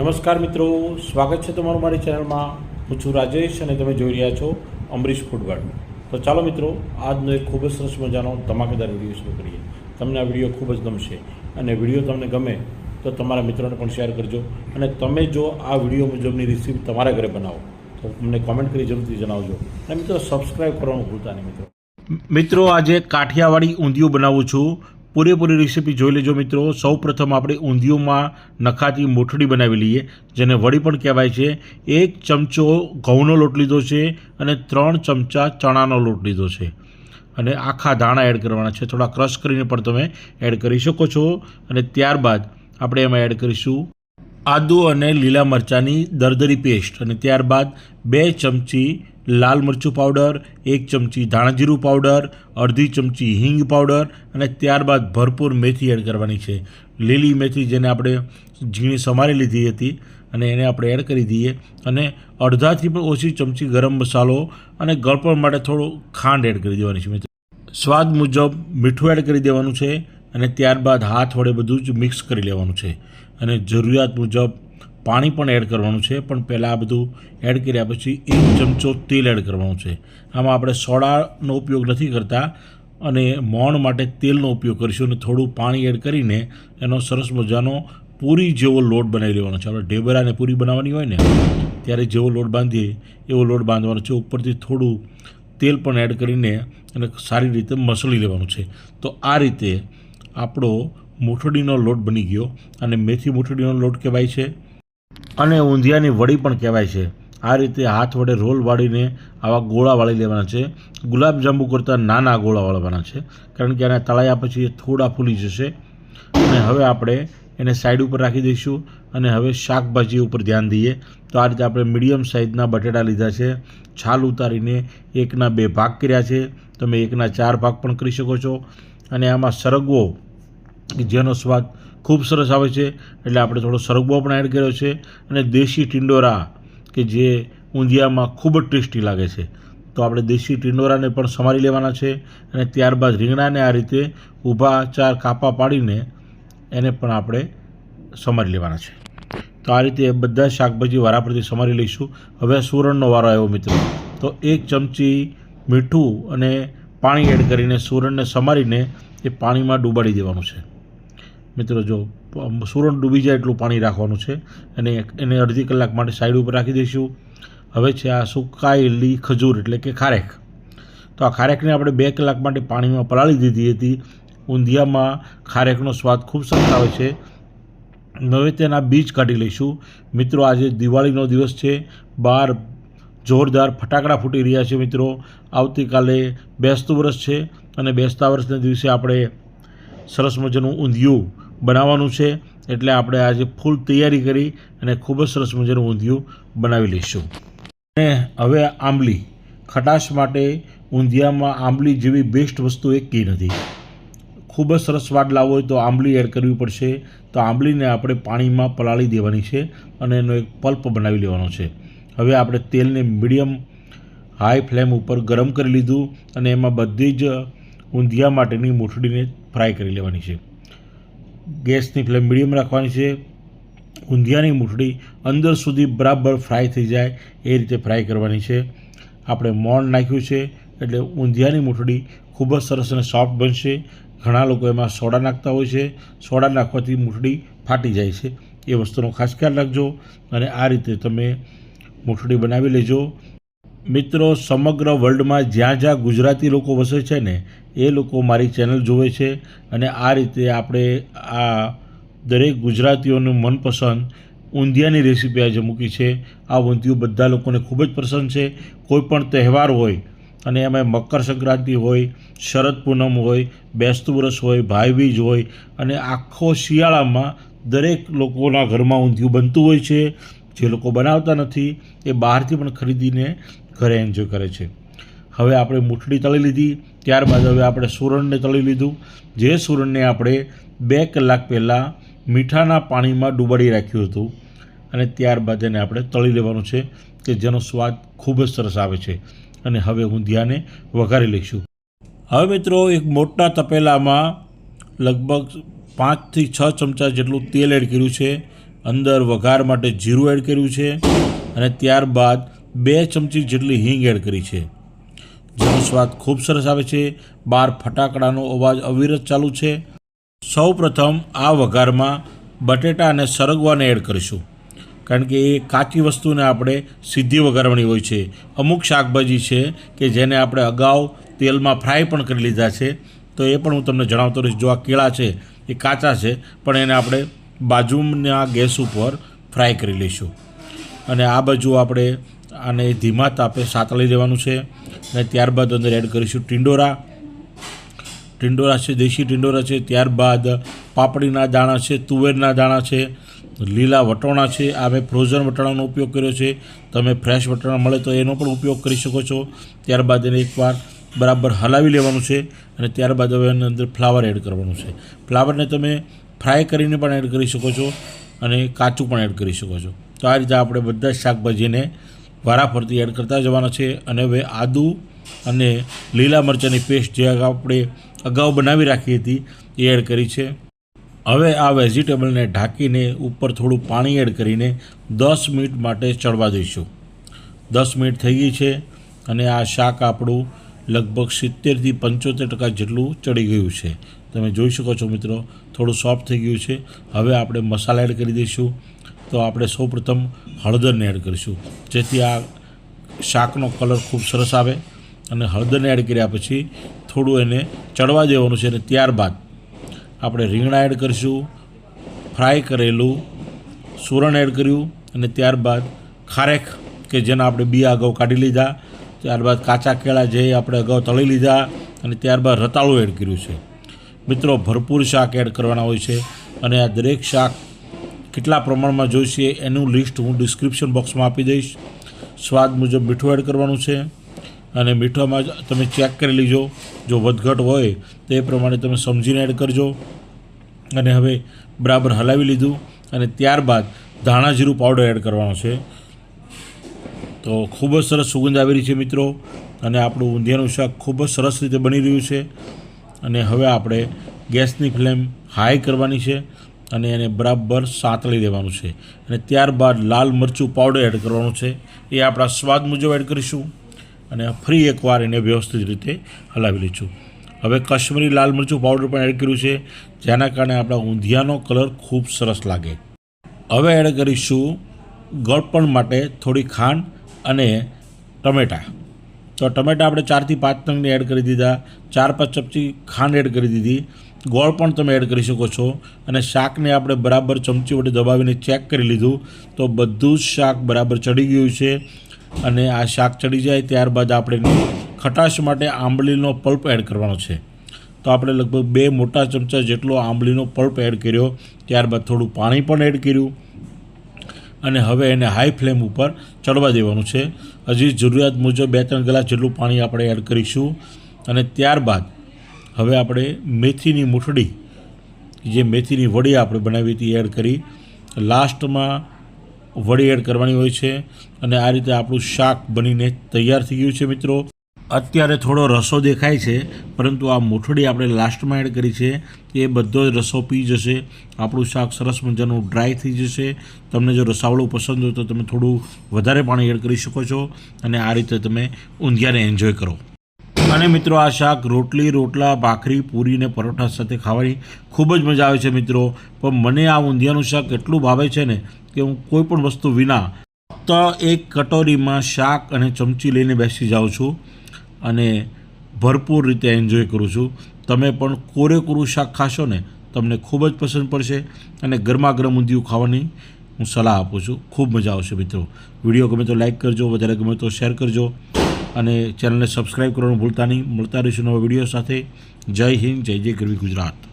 નમસ્કાર મિત્રો, સ્વાગત છે તમારું મારી ચેનલમાં. હું છું રાજેશ અને તમે જોઈ રહ્યા છો અમરીશ ફૂડવાર્ડ તો ચાલો મિત્રો, આજનો એક ખૂબ જ સરસ મજાનો ધમાકેદાર વીડિયો શરૂ કરીએ. તમને આ વીડિયો ખૂબ જ ગમશે અને વીડિયો તમને ગમે તો તમારા મિત્રોને પણ શેર કરજો અને તમે જો આ વીડિયો મુજબની રેસીપી તમારા ઘરે બનાવો, તો અમને કોમેન્ટ કરી જરૂરથી જણાવજો. અને મિત્રો સબસ્ક્રાઈબ કરવાનું ભૂલતા નહીં મિત્રો. મિત્રો, આજે કાઠિયાવાડી ઊંધિયું બનાવું છું. પૂરેપૂરી રેસીપી જોઈ લેજો મિત્રો. સૌ પ્રથમ આપણે ઊંધિયુંમાં નખાતી મોઠડી બનાવી લઈએ, જેને વડી પણ કહેવાય છે. એક ચમચો ઘઉંનો લોટ લીધો છે અને ત્રણ ચમચા ચણાનો લોટ લીધો છે. અને આખા દાણા એડ કરવાના છે. થોડા ક્રશ કરીને પણ તમે એડ કરી શકો છો. અને ત્યારબાદ આપણે એમાં એડ કરીશું આદુ અને લીલા મરચાંની દરદરી પેસ્ટ અને ત્યારબાદ બે ચમચી લાલ મરચું પાવડર, એક ચમચી ધાણાજીરું પાવડર, અડધી ચમચી હિંગ પાવડર અને ત્યારબાદ ભરપૂર મેથી એડ કરવાની છે. લીલી મેથી જેને આપણે ઝીણી સમારી લીધી હતી અને એને આપણે એડ કરી દઈએ અને અડધાથી પણ ઓછી ચમચી ગરમ મસાલો અને ગળપણ માટે થોડો ખાંડ એડ કરી દેવાની છે સ્વાદ મુજબ મીઠું એડ કરી દેવાનું છે અને ત્યારબાદ હાથ વડે બધું જ મિક્સ કરી લેવાનું છે. અને જરૂરિયાત મુજબ પાણી પણ એડ કરવાનું છે, પણ પહેલાં આ બધું એડ કર્યા પછી એક ચમચો તેલ એડ કરવાનું છે. આમાં આપણે સોડાનો ઉપયોગ નથી કરતા અને મોણ માટે તેલનો ઉપયોગ કરીશું અને થોડું પાણી એડ કરીને એનો સરસ મજાનો પૂરી જેવો લોટ બનાવી લેવાનો છે. આપણે ઢેબરાને પૂરી બનાવવાની હોય ને, ત્યારે જેવો લોટ બાંધીએ, એવો લોટ બાંધવાનો છે. ઉપરથી થોડું તેલ પણ એડ કરીને એને સારી રીતે મસળી લેવાનું છે. તો આ રીતે આપણો મૂઠડીનો લોટ બની ગયો અને મેથી મૂઠડીનો લોટ કહેવાય છે. અને ઊંધિયાની વડી પણ કહેવાય છે. આ રીતે હાથ વડે રોલ વાળીને આવા ગોળા વાળી લેવાના છે. ગુલાબજાંબુ કરતાં નાના ગોળા વાળવાના છે. કારણ કે આને તળાયા પછી એ થોડા ફૂલી જશે. અને હવે આપણે એને સાઈડ ઉપર રાખી દઈશું અને હવે શાકભાજી ઉપર ધ્યાન દઈએ. તો આ રીતે આપણે મીડિયમ સાઇઝના બટેટા લીધા છે. છાલ ઉતારીને એકના બે ભાગ કર્યા છે. તમે એકના ચાર ભાગ પણ કરી શકો છો. અને આમાં સરગવો, જેનો સ્વાદ ખૂબ સરસ આવે છે. એટલે આપણે થોડો સરગવો પણ એડ કર્યો છે. અને દેશી ટિંડોરા, કે જે ઊંધિયામાં ખૂબ જ ટેસ્ટી લાગે છે. તો આપણે દેશી ટિંડોરાને પણ સમારી લેવાના છે અને ત્યારબાદ રીંગણાને આ રીતે ઊભા ચાર કાપા પાડીને એને પણ આપણે સમારી લેવાના છે. તો આ રીતે બધા શાકભાજી વારાફરતી સમારી લઈશું. હવે સુરણનો વારો આવ્યો મિત્રો. તો એક ચમચી મીઠું અને પાણી એડ કરીને સુરણને સમારીને એ પાણીમાં ડૂબાડી દેવાનું છે. મિત્રો, જો સુરણ ડૂબી જાય એટલું પાણી રાખવાનું છે અને એને અડધી કલાક માટે સાઈડ ઉપર રાખી દઈશું. હવે છે આ સુકાયેલી ખજૂર એટલે કે ખારેક. તો આ ખારેકને આપણે બે કલાક માટે પાણીમાં પલાળી દીધી હતી. ઊંધિયામાં ખારેકનો સ્વાદ ખૂબ સરસ આવે છે. હવે તેના બીજ કાઢી લઈશું. મિત્રો, આજે દિવાળીનો દિવસ છે. બહાર જોરદાર ફટાકડા ફૂટી રહ્યા છે મિત્રો. આવતીકાલે બેસતું વર્ષ છે અને બેસતા વર્ષના દિવસે આપણે સરસ મજાનું ઊંધિયું બનાવવાનું છે, એટલે આપણે આજે ફૂલ તૈયારી કરી અને ખૂબ જ સરસ મજાનું ઊંધિયું બનાવી લઈશું. અને હવે આંબલી. ખટાશ માટે ઊંધિયામાં આંબલી જેવી બેસ્ટ વસ્તુ એક કી નથી. ખૂબ જ સરસ સ્વાદ લાવવો હોય તો આંબલી એડ કરવી પડશે. તો આંબલીને આપણે પાણીમાં પલાળી દેવાની છે અને એનો એક પલ્પ બનાવી લેવાનો છે. હવે આપણે તેલને મીડિયમ હાઈ ફ્લેમ ઉપર ગરમ કરી લીધું અને એમાં બધી જ ઊંધિયા માટેની મૂઠડીને ફ્રાય કરી લેવાની છે. ગેસની ફ્લેમ મીડિયમ રાખવાની છે. ઊંધિયાની મૂઠડી અંદર સુધી બરાબર ફ્રાય થઈ જાય એ રીતે ફ્રાય કરવાની છે. આપણે મોણ નાખ્યું છે એટલે ઊંધિયાની મૂઠડી ખૂબ જ સરસ અને સોફ્ટ બનશે. ઘણા લોકો એમાં સોડા નાખતા હોય છે. સોડા નાખવાથી મૂઠડી ફાટી જાય છે. એ વસ્તુનો ખાસ ખ્યાલ રાખજો અને આ રીતે તમે મૂઠડી બનાવી લેજો. મિત્રો, સમગ્ર વર્લ્ડમાં જ્યાં જ્યાં ગુજરાતી લોકો વસે છે ને, એ લોકો મારી ચેનલ જુએ છે અને આ રીતે આપણે આ દરેક ગુજરાતીઓનું મનપસંદ ઊંધિયાની રેસીપી આજે મૂકી છે. આ ઊંધિયું બધા લોકોને ખૂબ જ પસંદ છે. કોઈ પણ તહેવાર હોય અને એમાં મકર સંક્રાંતિ હોય, શરદ પૂનમ હોય, બેસતું વરસ હોય ભાઈબીજ હોય અને આખો શિયાળામાં દરેક લોકોના ઘરમાં ઊંધિયું બનતું હોય છે. જે લોકો બનાવતા નથી, એ બહારથી પણ ખરીદીને ઘરે એન્જોય કરે છે. હવે આપણે મૂઠડી તળી લીધી, ત્યારબાદ હવે આપણે સુરણને તળી લીધું. જે સુરણને આપણે બે કલાક પહેલાં મીઠાના પાણીમાં ડૂબાડી રાખ્યું હતું અને ત્યારબાદ એને આપણે તળી લેવાનું છે કે જેનો સ્વાદ ખૂબ જ સરસ આવે છે અને હવે હું ધ્યાને વઘારી લઈશું. હવે મિત્રો એક મોટા તપેલામાં લગભગ પાંચથી છ ચમચા જેટલું તેલ એડ કર્યું છે. અંદર વઘાર માટે જીરું એડ કર્યું છે અને ત્યારબાદ બે ચમચી જેટલી હિંગ એડ કરી છે. જેનો સ્વાદ ખૂબ સરસ આવે છે. બહાર ફટાકડાનો અવાજ અવિરત ચાલુ છે. સૌ પ્રથમ આ વઘારમાં બટેટા અને સરગવાને એડ કરીશું. કારણ કે એ કાચી વસ્તુને આપણે સીધી વઘારવાની હોય છે. અમુક શાકભાજી છે કે જેને આપણે અગાઉ તેલમાં ફ્રાય પણ કરી લીધા છે. તો એ પણ હું તમને જણાવતો રહીશ. જો આ કેળા છે, એ કાચા છે, પણ એને આપણે બાજુના ગેસ ઉપર ફ્રાય કરી લઈશું. અને આ બાજુ આપણે આને ધીમા તાપે સાતળી દેવાનું છે. અને ત્યારબાદ અંદર એડ કરીશું ટિંડોરા. ટિંડોરા છે, દેશી ટિંડોરા છે, ત્યારબાદ પાપડીના દાણા છે, તુવેરના દાણા છે, લીલા વટોણા છે. આ મેં ફ્રોઝન વટાણાનો ઉપયોગ કર્યો છે. તમે ફ્રેશ વટાણા મળે તો એનો પણ ઉપયોગ કરી શકો છો. ત્યારબાદ એને એકવાર બરાબર હલાવી લેવાનું છે અને ત્યારબાદ હવે એની અંદર ફ્લાવર એડ કરવાનું છે. ફ્લાવરને તમે ફ્રાય કરીને પણ એડ કરી શકો છો અને કાચું પણ એડ કરી શકો છો. તો આ રીતે આપણે બધા જ શાકભાજીને વારાફરતી એડ કરતા જવાના છે અને હવે આદુ અને લીલા મરચાંની પેસ્ટ જે આપણે અગાઉ બનાવી રાખી હતી, એ એડ કરી છે. હવે આ વેજીટેબલને ઢાંકીને ઉપર થોડું પાણી એડ કરીને દસ મિનિટ માટે ચડવા દઈશું. દસ મિનિટ થઈ ગઈ છે અને આ શાક આપણું લગભગ સિત્તેરથી પંચોતેર ટકા જેટલું ચડી ગયું છે. તમે જોઈ શકો છો મિત્રો, થોડું સોફ્ટ થઈ ગયું છે. હવે આપણે મસાલા એડ કરી દઈશું. તો આપણે સૌપ્રથમ હળદરને એડ કરીશું. જેથી આ શાકનો કલર ખૂબ સરસ આવે અને હળદરને એડ કર્યા પછી થોડું એને ચડવા દેવાનું છે અને ત્યારબાદ આપણે રીંગણા એડ કરીશું ફ્રાય કરેલું, સુરણ એડ કર્યું અને ત્યારબાદ ખારેક કે જેના આપણે બી અગાઉ કાઢી લીધા, ત્યારબાદ કાચા કેળા જે આપણે અગાઉ તળી લીધા અને ત્યારબાદ રતાળું એડ કર્યું છે. મિત્રો, ભરપૂર શાક એડ કરવાના હોય છે અને આ દરેક શાક કેટલા પ્રમાણમાં જોઈશે એનું લિસ્ટ હું ડિસ્ક્રિપ્શન બોક્સમાં આપી દઈશ. સ્વાદ મુજબ મીઠું એડ કરવાનું છે અને મીઠામાં તમે ચેક કરી લીજો. જો વધઘટ હોય તો પ્રમાણે તમે સમજીને એડ કરજો. અને હવે બરાબર હલાવી લીધું અને ત્યારબાદ ધાણા જીરું પાવડર એડ કરવાનો છે. તો ખૂબ જ સરસ સુગંધ આવી રહી છે મિત્રો અને આપણું ઊંધિયાનું શાક ખૂબ જ સરસ રીતે બની રહ્યું છે. અને હવે આપણે ગેસની ફ્લેમ હાઈ કરવાની છે. અને એને બરાબર સાંતળી દેવાનું છે. અને ત્યારબાદ લાલ મરચું પાવડર એડ કરવાનું છે. એ આપણા સ્વાદ મુજબ એડ કરીશું અને ફરી એકવાર એને વ્યવસ્થિત રીતે હલાવી લઈશું. હવે કાશ્મીરી લાલ મરચું પાવડર પણ એડ કર્યું છે. જેના કારણે આપણા ઊંધિયાનો કલર ખૂબ સરસ લાગે. હવે એડ કરીશું ગળપણ માટે થોડી ખાંડ અને ટમેટાં. તો ટમેટાં આપણે ચારથી પાંચ નંગને એડ કરી દીધા. ચાર પાંચ ચપચી ખાંડ એડ કરી દીધી. ગોળ પણ તમે એડ કરી શકો છો. અને શાકને આપણે બરાબર ચમચી વડે દબાવીને ચેક કરી લીધું, તો બધું જ શાક બરાબર ચડી ગયું છે. અને આ શાક ચડી જાય ત્યારબાદ આપણે ખટાશ માટે આંબલીનો પલ્પ એડ કરવાનો છે. તો આપણે લગભગ બે મોટા ચમચા જેટલો આંબલીનો પલ્પ એડ કર્યો, ત્યારબાદ થોડું પાણી પણ એડ કર્યું. અને હવે એને હાઈ ફ્લેમ ઉપર ચડવા દેવાનું છે. હજી જરૂરિયાત મુજબ બે ત્રણ ગ્લાસ જેટલું પાણી આપણે એડ કરીશું. અને ત્યારબાદ હવે આપણે મેથીની મૂઠડી, જે મેથીની વડી આપણે બનાવી હતી એડ કરી, લાસ્ટમાં વડી એડ કરવાની હોય છે અને આ રીતે આપણું શાક બનીને તૈયાર થઈ ગયું છે મિત્રો. અત્યારે થોડો રસો દેખાય છે, પરંતુ આ મૂઠડી આપણે લાસ્ટમાં એડ કરી છે. એ બધો જ રસો પી જશે, આપણું શાક સરસ મજાનું ડ્રાય થઈ જશે. તમને જો રસાવળું પસંદ હોય તો તમે થોડું વધારે પાણી એડ કરી શકો છો અને આ રીતે તમે ઊંધિયાને એન્જોય કરો. અને મિત્રો આ શાક રોટલી, રોટલા, ભાખરી, પૂરી ને પરોઠા સાથે ખાવાની ખૂબ જ મજા આવે છે મિત્રો. પણ મને આ ઊંધિયાનું શાક એટલું ભાવે છે ને કે હું કોઈ પણ વસ્તુ વિના ફક્ત એક કટોરીમાં શાક અને ચમચી લઈને બેસી જાઉં છું અને ભરપૂર રીતે એન્જોય કરું છું. તમે પણ કોરેકોરું શાક ખાશો ને તમને ખૂબ જ પસંદ પડશે અને ગરમા ગરમ ઊંધિયું ખાવાની હું સલાહ આપું છું. ખૂબ મજા આવશે મિત્રો. વીડિયો ગમે તો લાઇક કરજો, વધારે ગમે તો શેર કરજો. અને ચેનલને સબસ્ક્રાઈબ કરવાનું ભૂલતા નહીં. મળતા રહીશું નવા વીડિયો સાથે. જય હિન્દ, જય જય ગરવી ગુજરાત.